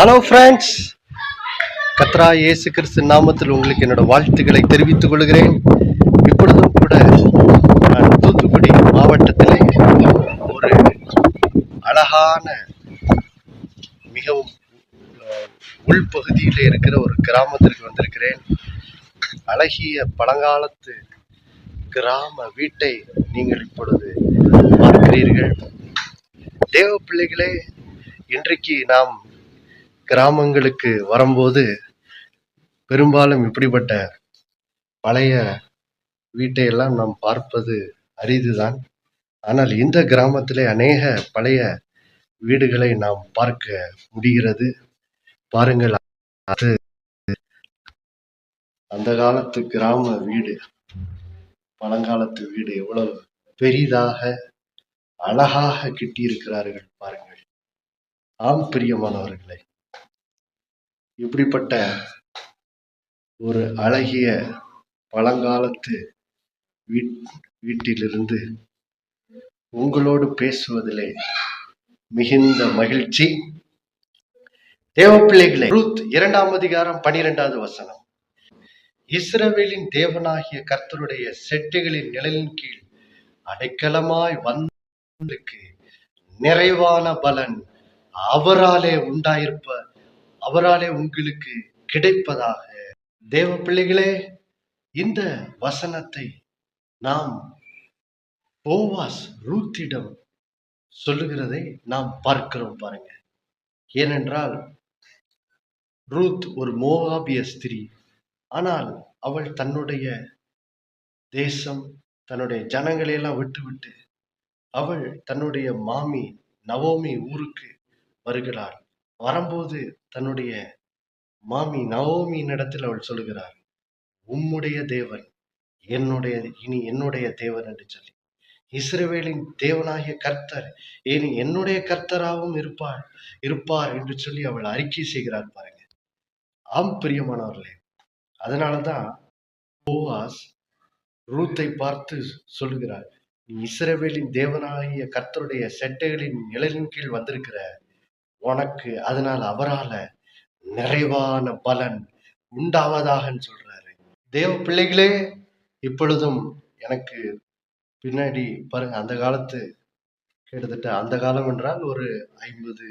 Hello friends கத்ரா இயேசு கிறிஸ்து நாமத்தில் உங்களுக்கு என்னோட வாழ்த்துக்களை தெரிவித்துக் கொள்கிறேன். இப்பொழுதும் கூட நான் தூத்துக்குடி மாவட்டத்திலே ஒரு அழகான மிகவும் உள்பகுதியில் இருக்கிற ஒரு கிராமத்திற்கு வந்திருக்கிறேன். அழகிய பழங்காலத்து கிராம வீட்டை நீங்கள் இப்பொழுது பார்க்கிறீர்கள். தேவ பிள்ளைகளே இன்றைக்கு நாம் கிராமங்களுக்கு வரும்போது பெரும்பாலும் இப்படிப்பட்ட பழைய வீட்டை எல்லாம் நாம் பார்ப்பது அரிதுதான். ஆனால் இந்த கிராமத்திலே அநேக பழைய வீடுகளை நாம் பார்க்க முடிகிறது. பாருங்கள் அது அந்த காலத்து கிராம வீடு பழங்காலத்து வீடு எவ்வளவு பெரிதாக அழகாக கிட்டியிருக்கிறார்கள் பாருங்கள். ஆம் பிரியமானவர்களை இப்படிப்பட்ட ஒரு அழகிய பழங்காலத்து வீட் வீட்டிலிருந்து உங்களோடு பேசுவதிலே மிகுந்த மகிழ்ச்சி. தேவ ரூத் இரண்டாம் அதிகாரம் பனிரெண்டாவது வசனம். இஸ்ரவேலின் தேவனாகிய கர்த்தருடைய செட்டுகளின் நிழலின் கீழ் அடைக்கலமாய் வந்தவர்களுக்கு நிறைவான பலன் அவராலே உண்டாயிருப்ப அவராலே உங்களுக்கு கிடைப்பதாக. தேவ பிள்ளைகளே இந்த வசனத்தை நாம் போவாஸ் ரூத்திடம் சொல்லுகிறதை நாம் பார்க்கிறோம் பாருங்க. ஏனென்றால் ரூத் ஒரு மோகாபிய ஸ்திரீ. ஆனால் அவள் தன்னுடைய தேசம் தன்னுடைய ஜனங்களை எல்லாம் அவள் தன்னுடைய மாமி நவோமி ஊருக்கு வருகிறாள். வரும்போது தன்னுடைய மாமி நவோமியின் இடத்தில் அவள் சொல்லுகிறார் உம்முடைய தேவன் என்னுடைய இனி என்னுடைய தேவன் என்று சொல்லி. இஸ்ரவேலின் தேவனாகிய கர்த்தர் இனி என்னுடைய கர்த்தராகவும் இருப்பார் இருப்பார் என்று சொல்லி அவள் அறிக்கை செய்கிறார் பாருங்க. ஆம் பிரியமானவர்களே. அதனாலதான் போவாஸ் ரூத்தை பார்த்து சொல்லுகிறார் நீ இஸ்ரவேலின் தேவனாகிய கர்த்தருடைய செட்டைகளின் நிழலின் கீழ் வந்திருக்கிற உனக்கு அதனால் அவரால நிறைவான பலன் உண்டாவதாகன்னு சொல்றாரு. தேவ பிள்ளைகளே இப்பொழுதும் எனக்கு பின்னாடி பாருங்க அந்த காலத்து கிட்டத்தட்ட அந்த காலம் என்றால் ஒரு ஐம்பது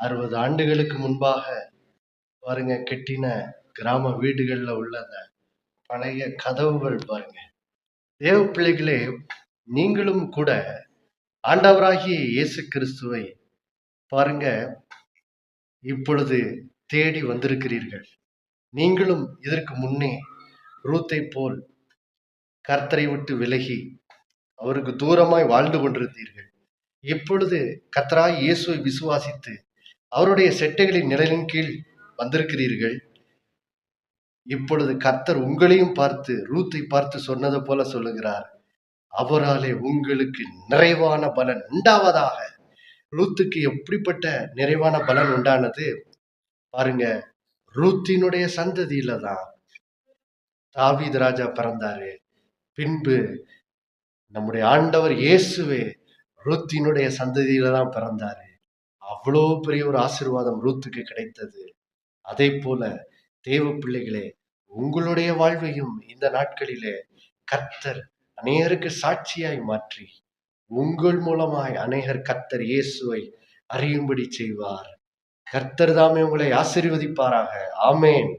அறுபது ஆண்டுகளுக்கு முன்பாக பாருங்க கெட்டின கிராம வீடுகளில் உள்ள அந்த பழைய கதவுகள் பாருங்க. தேவ பிள்ளைகளே நீங்களும் கூட ஆண்டவராகிய இயேசு கிறிஸ்துவை பாருங்க. இப்பொழுது தேடி வந்திருக்கிறீர்கள். நீங்களும் இதற்கு முன்னே ரூத்தை போல் கர்த்தரை விட்டு விலகி அவருக்கு தூரமாய் வாழ்ந்து கொண்டிருந்தீர்கள். இப்பொழுது கர்த்தராய் இயேசுவை விசுவாசித்து அவருடைய செட்டைகளின் நிழலின் கீழ் வந்திருக்கிறீர்கள். இப்பொழுது கர்த்தர் உங்களையும் பார்த்து ரூத்தை பார்த்து சொன்னது போல சொல்லுகிறார். அவராலே உங்களுக்கு நிறைவான பலன் உண்டாவதாக ரூத்துக்கு எப்படிப்பட்ட நிறைவான பலன் உண்டானது பாருங்க. ரூத்தினுடைய சந்ததியில தான் தாவீது ராஜா பிறந்தாரு. பின்பு நம்முடைய ஆண்டவர் இயேசுவே ரூத்தினுடைய சந்ததியில தான் பிறந்தாரு. அவ்வளோ பெரிய ஒரு ஆசிர்வாதம் ரூத்துக்கு கிடைத்தது. அதே போல தேவ பிள்ளைகளே உங்களுடைய வாழ்வையும் இந்த நாட்களிலே கர்த்தர் அநேருக்கு சாட்சியாய் மாற்றி. உங்கள் மூலமாய் அநேகர் கர்த்தர் இயேசுவை அறியும்படி செய்வார். கர்த்தர் தாமே உங்களை ஆசீர்வதிப்பாராக. ஆமேன்.